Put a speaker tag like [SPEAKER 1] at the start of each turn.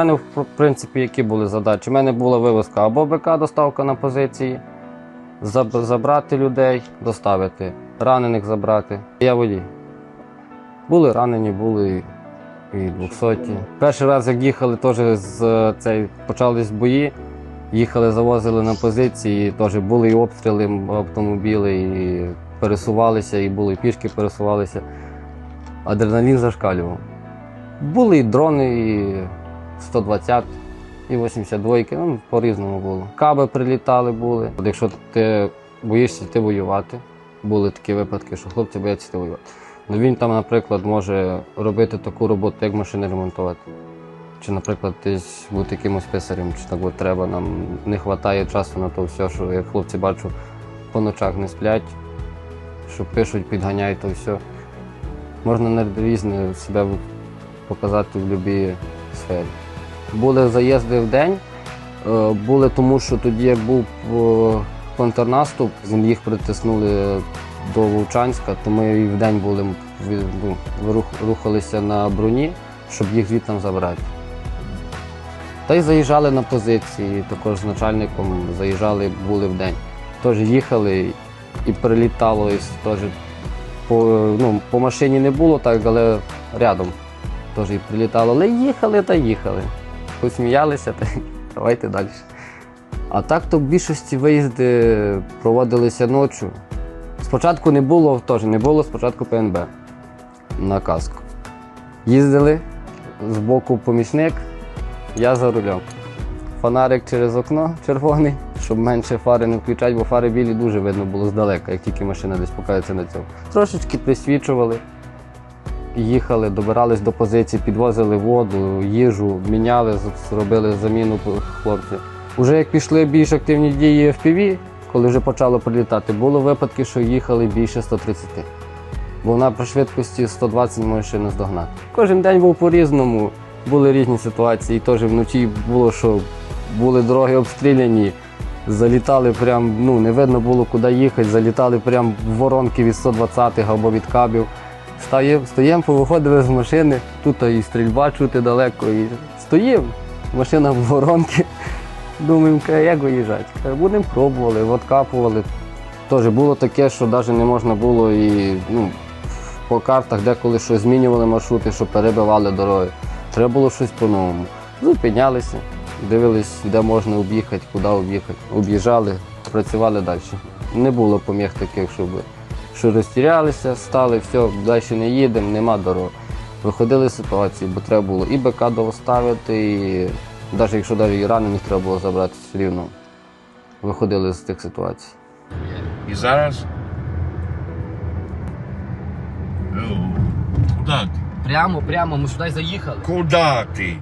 [SPEAKER 1] У мене, в принципі, які були задачі. У мене була вивозка або БК, доставка на позиції, заб- забрати людей, доставити, ранених забрати. Я водій. Були ранені, були і 200. Перший раз, як їхали, теж з цей, почались бої. Їхали, завозили на позиції, теж були і обстріли автомобіли, і пересувалися, і були і пішки пересувалися. Адреналін зашкалював. Були і дрони, і 120, і 82, ну, по-різному було. Каби прилітали були. От Якщо ти боїшся йти воювати, були такі випадки, що хлопці бояться йти воювати. Ну він там, наприклад, може робити таку роботу, як машини ремонтувати. Чи, наприклад, десь бути якимось писарем, чи так треба, нам не вистачає часу на то все, що як хлопці бачу, по ночах не сплять, що пишуть, підганяють то все. Можна на різне себе показати в будь-якій сфері. Були заїзди в день, е, були тому, що тоді був е, контрнаступ, їх притиснули до Вовчанська, то ми і в день були ну, рухалися на броні, щоб їх звідти забрати. Та й заїжджали на позиції, також з начальником заїжджали, були в день. Теж їхали і прилітало із теж по, ну, по машині не було так, але рядом теж і прилітало. Але їхали та їхали. Посміялися та давайте далі. А так то в більшості виїзди проводилися ночі. Спочатку не було, теж не було спочатку ПНБ на каску. Їздили з боку помічник, я за рулем. Фонарик через окно червоний, щоб менше фари не включати, бо фари білі дуже видно було здалека, як тільки машина десь покається на цьому. Трошечки присвічували, їхали, добирались до позиції, підвозили воду, їжу, міняли, зробили заміну хлопців. Уже як пішли більш активні дії FPV, коли вже почало прилітати, було випадки, що їхали більше 130. Бо вона при швидкості 120 може ще не здогнати. Кожен день був по-різному, були різні ситуації. Теж вночі було, що були дороги обстріляні, залітали прям, ну не видно було, куди їхати, залітали прям в воронки від 120-х або від кабів. Стоїмо, повиходили з машини, тут і стрільба чути далеко. І стоїмо, машина в воронки. Думаємо, як виїжджати? Будемо пробували, откапували. Теж було таке, що навіть не можна було і ну, по картах деколи щось змінювали маршрути, що перебивали дороги. Треба було щось по-новому. Зупинялися, дивились, де можна об'їхати, куди об'їхати. Об'їжджали, працювали далі. Не було поміг таких, щоб що розтірялися, стали, все, далі не їдемо, нема дороги. Виходили з ситуації, бо треба було і БК доставити, і навіть якщо навіть і ранених треба було забрати, все рівно виходили з тих ситуацій.
[SPEAKER 2] І зараз. Куда ти?
[SPEAKER 3] Прямо, прямо, ми сюди заїхали.
[SPEAKER 2] Куда ти?